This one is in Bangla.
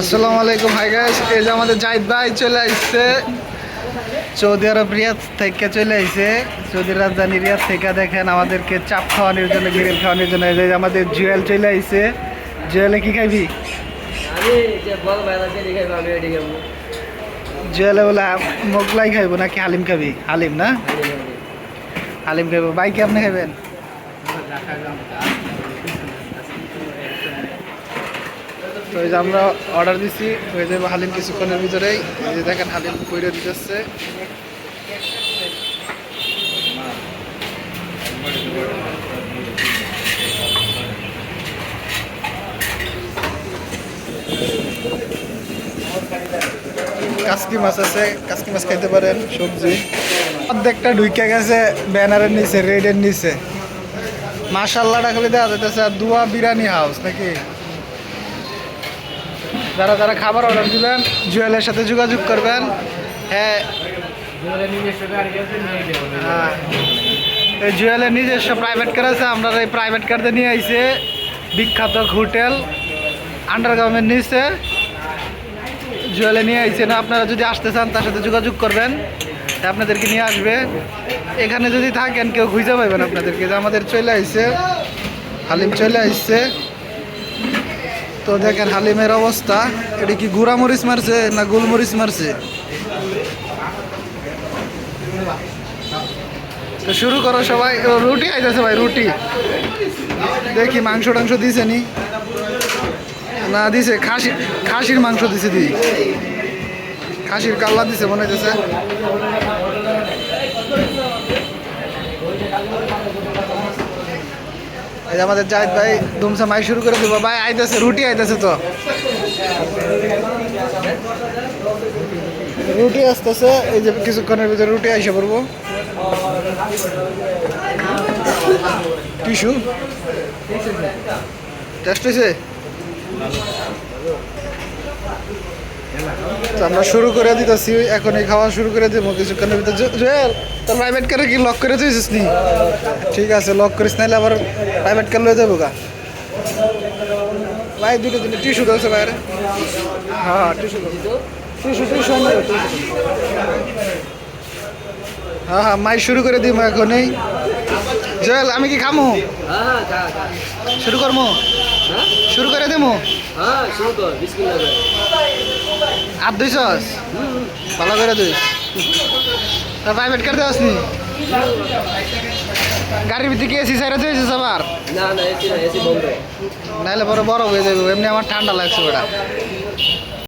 আসসালামু আলাইকুম হাই গাইস এই যে আমাদের জাহিদ ভাই চলে আসছে। সৌদি আরব রিয়াদ থেকে চলে আসছে। সৌদি রাজধানী রিয়াদ থেকে দেখেন আমাদেরকে চাপ খাওয়ানোর জন্য গ্রিল খাওয়ানোর জন্য। এই যে আমাদের জুয়েল চলে আসছে। জুয়েলে কি খাইবি? জুয়েলে বলে মোগলাই খাইবো নাকি হালিম খাবি? হালিম না? হালিম খাইবো। ভাই কি আপনি খাইবেন? তো এই যে আমরা অর্ডার দিছি হয়ে যাবে হালিম কিছুক্ষণের ভিতরেই, এই যে দেখেন হালিম কইরে দিতেছে। কাসকি মাছ আছে, কাসকি মাছ খাইতে পারেন, সবজি। অর্ধেকটা ঢুকে গেছে, ব্যানারের নিচে, রেডের নিচে। মাশাল্লাহ ডাকলে দেওয়া যেতেছে আর দুয়া বিরিয়ানি হাউস নাকি? যারা যারা খাবার অর্ডার দিবেন, জুয়েলের সাথে যোগাযোগ করবেন। হ্যাঁ। হ্যাঁ। এই জুয়েলের নিজস্ব প্রাইভেট কার আছে, আমরা এই প্রাইভেট কারতে নিয়ে আইছে। বিখ্যাত হোটেল আন্ডারগ্রাউন্ডের নিচে। জুয়েলে নিয়ে আইছে না আপনারা যদি আসতে চান তার সাথে যোগাযোগ করবেন। আপনাদেরকে নিয়ে আসবে। এখানে যদি থাকেন, কেউ খুঁজে পাবেন আপনাদেরকে। যে আমাদের চলে আসছে হালিম চলে আসছে তো দেখেন হালিমের অবস্থা। এটা কি গুড়া মরিচ মারছে না গোলমরিচ মারছে? তো শুরু করো সবাই। রুটি আইতেছে ভাই, রুটি। দেখি, মাংস টাংস দিছে নি? না, দিছে। খাসি, খাসির মাংস দিছে দি। খাসির কাল্লা দিছে, মনে হইতেছে। এই আমাদের জাহিদ ভাই দুমসা মাই শুরু করে দেবো। ভাই, আইতেছে, রুটি আইতেছে তো। রুটি আসতেছে, এই যে কিছুক্ষণের ভিতরে রুটি আইসে পড়ব। টিস্যু। টেস্ট হয়েছে তো আমরা শুরু করে দিতেছি এখন এই খাওয়া শুরু করে দেবো কিছুক্ষণের ভিতরে। জুয়েল তোর প্রাইভেট কারে কি লক করে দিয়েছিস নি? ঠিক আছে লক করিস নাহলে আবার প্রাইভেট কার লয়ে যাব গা। ভাই দুটো দিনে টিস্যু দোছে বাইরে। হ্যাঁ টিস্যু টিস্যু টিস্যু হ্যাঁ হ্যাঁ মাই শুরু করে দিব এখনই। জুয়েল আমি কি খামু? হ্যাঁ হ্যাঁ শুরু করব হ্যাঁ? শুরু করে দেবো? হ্যাঁ আর দুই সস? ভালো করে দুইশ তা প্রাইভেট কার দেওয়াস নি? গাড়ির ভিতরে কি এসি সাইড তুই সবার? না না এসি না এসি বন্ধ। নাহলে পরে বড় হয়ে যাবে এমনি আমার ঠান্ডা লাগছে ওটা